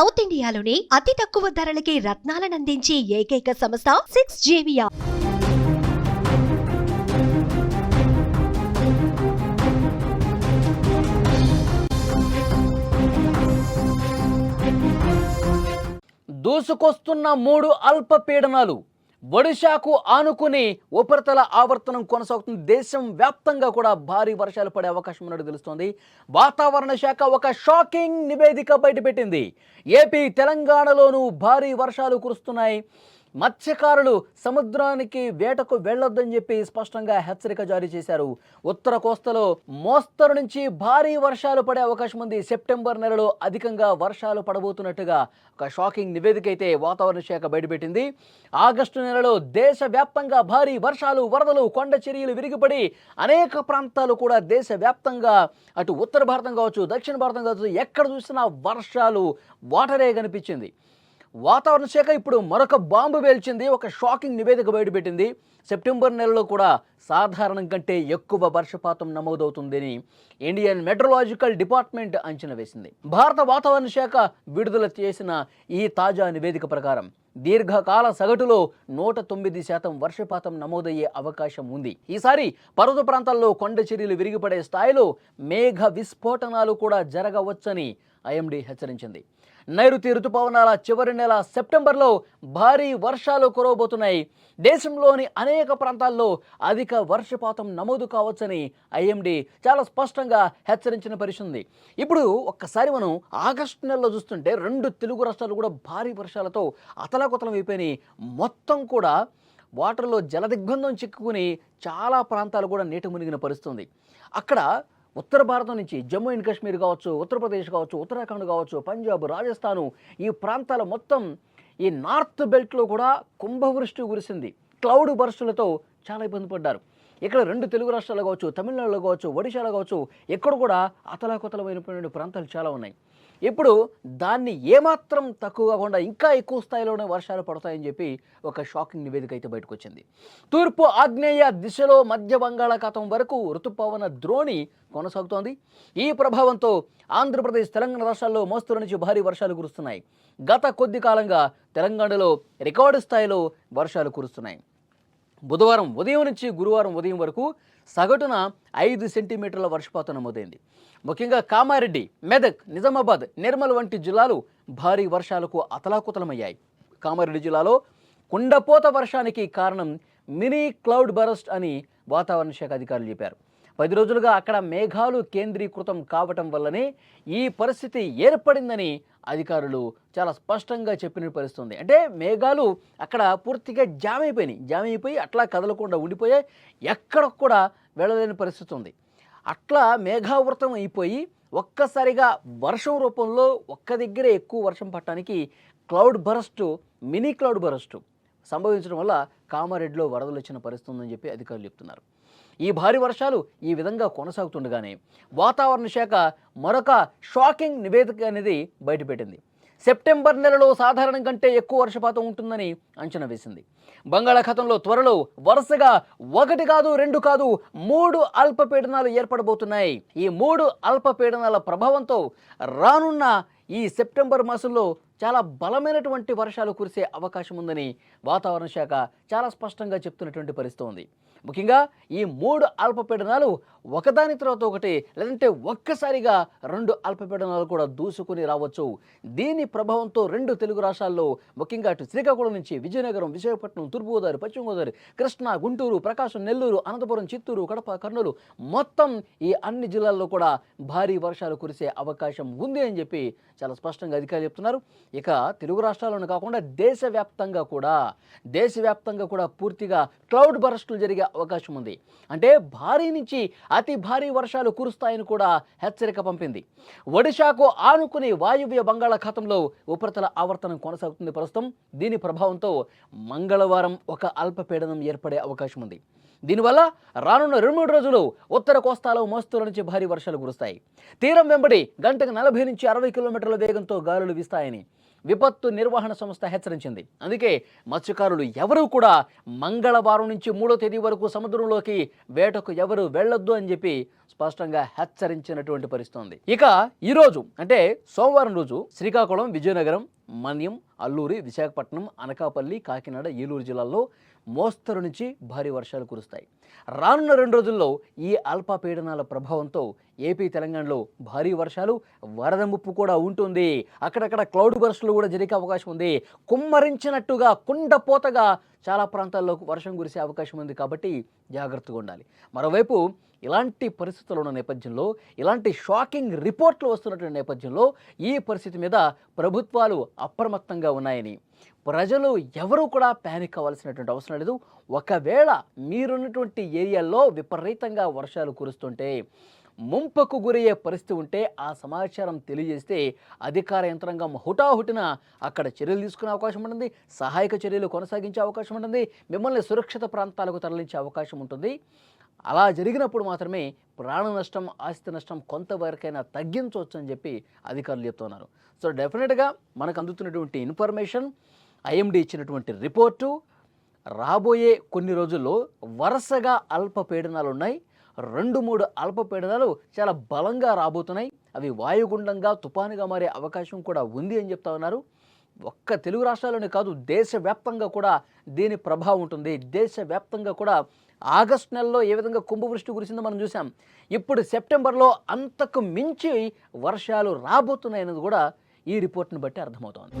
South ఇండియాలోనే అతి తక్కువ ధరలకి రత్నాలనందించే ఏకైక సంస్థ సిక్స్ జేవియా దూసుకొస్తున్న మూడు అల్పపీడనాలు. ఒడిశాకు ఆనుకుని ఉపరితల ఆవర్తనం కొనసాగుతుంది. దేశం వ్యాప్తంగా కూడా భారీ వర్షాలు పడే అవకాశం ఉన్నట్టు తెలుస్తోంది. వాతావరణ శాఖ ఒక షాకింగ్ నివేదిక బయటపెట్టింది. ఏపీ తెలంగాణలోనూ భారీ వర్షాలు కురుస్తున్నాయి. మత్స్యకారులు సముద్రానికి వేటకు వెళ్ళొద్దని చెప్పి స్పష్టంగా హెచ్చరిక జారీ చేశారు. ఉత్తర కోస్తలో మోస్తరు నుంచి భారీ వర్షాలు పడే అవకాశం ఉంది. సెప్టెంబర్ నెలలో అధికంగా వర్షాలు పడబోతున్నట్టుగా ఒక షాకింగ్ నివేదిక అయితే వాతావరణ శాఖ బయటపెట్టింది. ఆగస్టు నెలలో దేశవ్యాప్తంగా భారీ వర్షాలు వరదలు కొండ చర్యలు విరిగిపడి అనేక ప్రాంతాలు కూడా దేశవ్యాప్తంగా అటు ఉత్తర భారతం కావచ్చు దక్షిణ భారతం కావచ్చు ఎక్కడ చూసినా వర్షాలు వాటరే కనిపించింది. వాతావరణ శాఖ ఇప్పుడు మరొక బాంబు పేల్చింది ఒక షాకింగ్ నివేదిక బయటపెట్టింది. సెప్టెంబర్ నెలలో కూడా సాధారణం కంటే ఎక్కువ వర్షపాతం నమోదవుతుందని ఇండియన్ మెట్రలాజికల్ డిపార్ట్మెంట్ అంచనా వేసింది. భారత వాతావరణ శాఖ విడుదల చేసిన ఈ తాజా నివేదిక ప్రకారం దీర్ఘకాల సగటులో నూట తొమ్మిది శాతం వర్షపాతం నమోదయ్యే అవకాశం ఉంది. ఈసారి పర్వత ప్రాంతాల్లో కొండ చర్యలు విరిగిపడే స్థాయిలో మేఘ విస్ఫోటనాలు కూడా జరగవచ్చని ఐఎండీ హెచ్చరించింది. నైరుతి ఋతుపవనాల చివరి నెల సెప్టెంబర్లో భారీ వర్షాలు కురవబోతున్నాయి. దేశంలోని అనేక ప్రాంతాల్లో అధిక వర్షపాతం నమోదు కావచ్చని ఐఎండీ చాలా స్పష్టంగా హెచ్చరించిన పరిస్థితుంది ఇప్పుడు ఒక్కసారి మనం ఆగస్టు నెలలో చూస్తుంటే రెండు తెలుగు రాష్ట్రాలు కూడా భారీ వర్షాలతో అతలాకుతలం అయిపోయినాయి. మొత్తం కూడా వాటర్లో జలదిగ్బంధం చిక్కుకుని చాలా ప్రాంతాలు కూడా నీట మునిగిన పరిస్థితుంది అక్కడ ఉత్తర భారతం నుంచి జమ్మూ అండ్ కాశ్మీర్ కావచ్చు ఉత్తరప్రదేశ్ కావచ్చు ఉత్తరాఖండ్ కావచ్చు పంజాబ్ రాజస్థాను ఈ ప్రాంతాల మొత్తం ఈ నార్త్ బెల్ట్లో కూడా కుంభవృష్టి కురిసింది. క్లౌడ్ బర్స్టులతో చాలా ఇబ్బంది పడ్డారు. ఇక్కడ రెండు తెలుగు రాష్ట్రాలు కావచ్చు తమిళనాడులో కావచ్చు ఒడిశాలో కావచ్చు ఎక్కడ కూడా అతలాకుతలమైనటువంటి ప్రాంతాలు చాలా ఉన్నాయి. ఇప్పుడు దాన్ని ఏమాత్రం తక్కువ కాకుండా ఇంకా ఎక్కువ స్థాయిలోనే వర్షాలు పడతాయని చెప్పి ఒక షాకింగ్ నివేదిక అయితే బయటకు వచ్చింది తూర్పు ఆగ్నేయ దిశలో మధ్య బంగాళాఖాతం వరకు ఋతుపవన ద్రోణి కొనసాగుతోంది. ఈ ప్రభావంతో ఆంధ్రప్రదేశ్ తెలంగాణ రాష్ట్రాల్లో మోస్తరు నుంచి భారీ వర్షాలు కురుస్తున్నాయి. గత కొద్ది కాలంగా తెలంగాణలో రికార్డు స్థాయిలో వర్షాలు కురుస్తున్నాయి. బుధవారం ఉదయం నుంచి గురువారం ఉదయం వరకు సగటున ఐదు సెంటీమీటర్ల వర్షపాతం నమోదైంది. ముఖ్యంగా కామారెడ్డి మెదక్ నిజామాబాద్ నిర్మల్ వంటి జిల్లాలు భారీ వర్షాలకు అతలాకుతలమయ్యాయి. కామారెడ్డి జిల్లాలో కుండపోత వర్షానికి కారణం మినీ క్లౌడ్ బరస్ట్ అని వాతావరణ శాఖ అధికారులు చెప్పారు. పది రోజులుగా అక్కడ మేఘాలు కేంద్రీకృతం కావటం వల్లనే ఈ పరిస్థితి ఏర్పడిందని అధికారులు చాలా స్పష్టంగా చెప్పిన పరిస్థితుంది అంటే మేఘాలు అక్కడ పూర్తిగా జామ్ అయిపోయినాయి జామ్ అయిపోయి అట్లా కదలకుండా ఉండిపోయాయి. ఎక్కడ కూడా వెళ్ళలేని పరిస్థితి ఉంది. అట్లా మేఘావృతం అయిపోయి ఒక్కసారిగా వర్షం రూపంలో ఒక్క దగ్గరే ఎక్కువ వర్షం పట్టడానికి cloud burst mini cloud burst సంభవించడం వల్ల కామారెడ్డిలో వరదలు వచ్చిన పరిస్థితి ఉందని చెప్పి అధికారులు చెప్తున్నారు. ఈ భారీ వర్షాలు ఈ విధంగా కొనసాగుతుండగానే వాతావరణ శాఖ మరొక షాకింగ్ నివేదిక అనేది బయటపెట్టింది. సెప్టెంబర్ నెలలో సాధారణం కంటే ఎక్కువ వర్షపాతం ఉంటుందని అంచనా వేసింది. బంగాళాఖాతంలో త్వరలో వరుసగా ఒకటి కాదు రెండు కాదు మూడు అల్పపీడనాలు ఏర్పడబోతున్నాయి. ఈ మూడు అల్పపీడనాల ప్రభావంతో రానున్న ఈ సెప్టెంబర్ మాసంలో చాలా బలమైనటువంటి వర్షాలు కురిసే అవకాశం ఉందని వాతావరణ శాఖ చాలా స్పష్టంగా చెప్తున్నటువంటి పరిస్థితి ఉంది. ముఖ్యంగా ఈ మూడు అల్పపీడనాలు ఒకదాని తర్వాత ఒకటి లేదంటే ఒక్కసారిగా రెండు అల్పపీడనాలు కూడా దూసుకుని రావచ్చు. దీని ప్రభావంతో రెండు తెలుగు రాష్ట్రాల్లో ముఖ్యంగా అటు శ్రీకాకుళం నుంచి విజయనగరం విశాఖపట్నం తూర్పుగోదావరి పశ్చిమ గోదావరి కృష్ణా గుంటూరు ప్రకాశం నెల్లూరు అనంతపురం చిత్తూరు కడప కర్నూలు మొత్తం ఈ అన్ని జిల్లాల్లో కూడా భారీ వర్షాలు కురిసే అవకాశం ఉంది అని చెప్పి చాలా స్పష్టంగా అధికారులు చెప్తున్నారు. ఇక తెలుగు రాష్ట్రాల్లోనే కాకుండా దేశవ్యాప్తంగా కూడా దేశవ్యాప్తంగా కూడా పూర్తిగా క్లౌడ్ బరస్టులు జరిగే అవకాశం ఉంది. అంటే భారీ నుంచి అతి భారీ వర్షాలు కురుస్తాయని కూడా హెచ్చరిక పంపింది. ఒడిశాకు ఆనుకుని వాయువ్య బంగాళాఖాతంలో ఉపరితల ఆవర్తనం కొనసాగుతుంది ప్రస్తుతం. దీని ప్రభావంతో మంగళవారం ఒక అల్పపీడనం ఏర్పడే అవకాశం ఉంది. దీనివల్ల రానున్న రెండు మూడు రోజులు ఉత్తర కోస్తాలో మోస్తరు నుంచి భారీ వర్షాలు కురుస్తాయి. తీరం వెంబడి గంటకు నలభై నుంచి అరవై కిలోమీటర్ల వేగంతో గాలులు వీస్తాయని విపత్తు నిర్వహణ సంస్థ హెచ్చరించింది. అందుకే మత్స్యకారులు ఎవరూ కూడా మంగళవారం నుంచి మూడో తేదీ వరకు సముద్రంలోకి వేటకు ఎవరు వెళ్ళొద్దు అని చెప్పి స్పష్టంగా హెచ్చరించినటువంటి పరిస్థితి ఇక ఈరోజు అంటే సోమవారం రోజు శ్రీకాకుళం విజయనగరం మన్యం అల్లూరి విశాఖపట్నం అనకాపల్లి కాకినాడ ఏలూరు జిల్లాల్లో మోస్తరు నుంచి భారీ వర్షాలు కురుస్తాయి. రానున్న రెండు రోజుల్లో ఈ అల్పపీడనాల ప్రభావంతో ఏపీ తెలంగాణలో భారీ వర్షాలు వరద ముప్పు కూడా ఉంటుంది. అక్కడక్కడ క్లౌడ్ బర్స్టులు కూడా జరిగే అవకాశం ఉంది. కుమ్మరించినట్టుగా కుండపోతగా చాలా ప్రాంతాల్లో వర్షం కురిసే అవకాశం ఉంది కాబట్టి జాగ్రత్తగా ఉండాలి. మరోవైపు ఇలాంటి పరిస్థితులు ఉన్న నేపథ్యంలో ఇలాంటి షాకింగ్ రిపోర్ట్లు వస్తున్నటువంటి నేపథ్యంలో ఈ పరిస్థితి మీద ప్రభుత్వాలు అప్రమత్తంగా ఉన్నాయని. ప్రజలు ఎవరూ కూడా ప్యానిక్ అవ్వాల్సినటువంటి అవసరం లేదు. ఒకవేళ మీరున్నటువంటి ఏరియాల్లో విపరీతంగా వర్షాలు కురుస్తుంటే ముంపుకు గురయ్యే పరిస్థితి ఉంటే ఆ సమాచారం తెలియజేస్తే అధికార యంత్రాంగం హుటాహుటిన అక్కడ చర్యలు తీసుకునే అవకాశం ఉంటుంది సహాయక చర్యలు కొనసాగించే అవకాశం ఉంటుంది మిమ్మల్ని సురక్షిత ప్రాంతాలకు తరలించే అవకాశం ఉంటుంది. అలా జరిగినప్పుడు మాత్రమే ప్రాణ నష్టం ఆస్తి నష్టం కొంతవరకైనా తగ్గించవచ్చు అని చెప్పి అధికారులు చెప్తున్నారు. సో డెఫినెట్గా మనకు అందుతున్నటువంటి ఇన్ఫర్మేషన్ ఐఎండి ఇచ్చినటువంటి రిపోర్టు రాబోయే కొన్ని రోజుల్లో వరుసగా అల్పపీడనాలు ఉన్నాయి రెండు మూడు అల్పపీడనాలు చాలా బలంగా రాబోతున్నాయి. అవి వాయుగుండంగా తుపానుగా మారే అవకాశం కూడా ఉంది అని చెప్తా ఉన్నారు. ఒక్క తెలుగు రాష్ట్రాల్లోనే కాదు దేశవ్యాప్తంగా కూడా దీని ప్రభావం ఉంటుంది. దేశవ్యాప్తంగా కూడా ఆగస్ట్ నెలలో ఏ విధంగా కుంభవృష్టి కురిసిందో మనం చూసాం ఇప్పుడు సెప్టెంబర్లో అంతకు మించి వర్షాలు రాబోతున్నాయన్నది కూడా ఈ రిపోర్ట్ని బట్టి అర్థమవుతోంది.